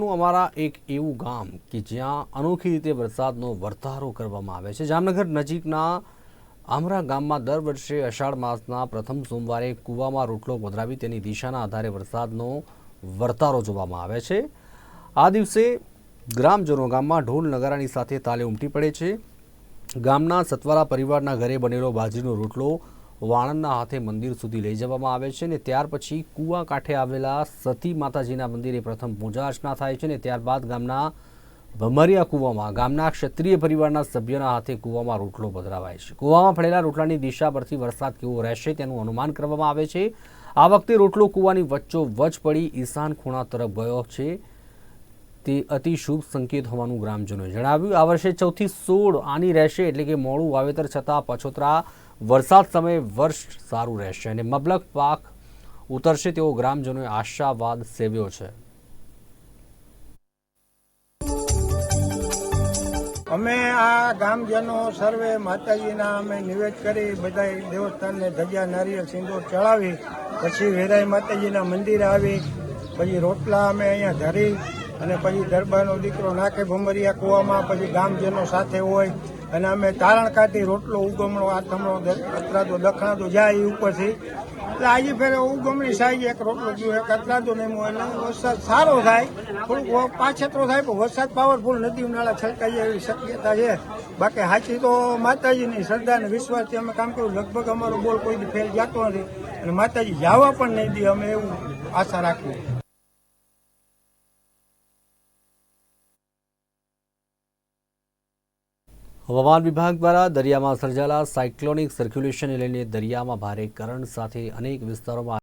નું અમારા એક એવું ગામ કે જ્યાં અનોખી રીતે વરસાદનો વર્તારો કરવામાં આવે છે. જામનગર નજીકના આમરા ગામમાં દર વર્ષે અષાઢ માસના પ્રથમ સોમવારે કૂવામાં રોટલો પધરાવી તેની દિશાના આધારે વરસાદનો વર્તારો જોવામાં આવે છે. આ દિવસે ગ્રામજનો ગામમાં ઢોલ નગારાની સાથે તાલે ઉમટી પડે છે. ગામના સતવારા પરિવારના ઘરે બનેલો બાજરીનો રોટલો વાણંદના હાથે મંદિર સુધી લઈ જવામાં આવે છે ને ત્યાર પછી કૂવા કાંઠે આવેલા સતી માતાજીના મંદિરે પ્રથમ પૂજા અર્ચના થાય છે ને ત્યારબાદ ગામના ભમરિયા કૂવામાં, ગામના ક્ષત્રિય પરિવારના સભ્યોના હાથે કૂવામાં રોટલો પધરાવાય છે. કૂવામાં પડેલા રોટલાની દિશા પરથી વરસાદ કેવો રહેશે તેનું અનુમાન કરવામાં આવે છે. આ વખતે રોટલો કૂવાની વચ્ચો વચ પડી ઈશાન ખૂણા તરફ ગયો છે. તે અતિ શુભ સંકેત હોવાનું ગ્રામજનોએ જણાવ્યું. આ વર્ષે ચૌથી સોળ આની રહેશે એટલે કે મોડું વાવેતર છતાં પછોતરા વરસાદ સમયે વર્ષ સારું રહેશે અને મબલક પાક ઉતરશે તેવો ગ્રામજનોએ આશાવાદ સેવ્યો છે. અમે આ ગામજનો સર્વે માતાજીના અમે નિવેદ કરી બધા દેવસ્થાનને ધજા નારિયેળ સિંદૂર ચડાવી, પછી વેરાઈ માતાજીના મંદિરે આવી, પછી રોટલા અમે અહીંયા ધરી અને પછી દરબારનો દીકરો નાખે ભમરિયા કૂવામાં, પછી ગામજનો સાથે હોય. અને અમે તારણ કાઢી રોટલો, ઉગમણો, આથમણો અત્રાદો દખણાદો જાય એ ઉપરથી. એટલે આજે ફેરે ઉગમણી સાઈઝ એક રોટલો ગયો એક અત્રાદો નહીં એટલે વરસાદ સારો થાય. થોડુંક પાછેતરો થાય, પણ વરસાદ પાવરફુલ નદી નાળા છલકાઈ એવી શક્યતા છે. બાકી સાચી તો માતાજીની શ્રદ્ધા અને વિશ્વાસથી અમે કામ કર્યું. લગભગ અમારો બોલ કોઈ ફેલ જતો નથી. અને માતાજી જવા પણ નહીં દે, અમે એવું આશા રાખીએ. હવામાન વિભાગ દ્વારા દરિયામાં સર્જાયેલા સાયક્લોનિક સર્ક્યુલેશનને લઈને દરિયામાં ભારે કરંટ સાથે અનેક વિસ્તારોમાં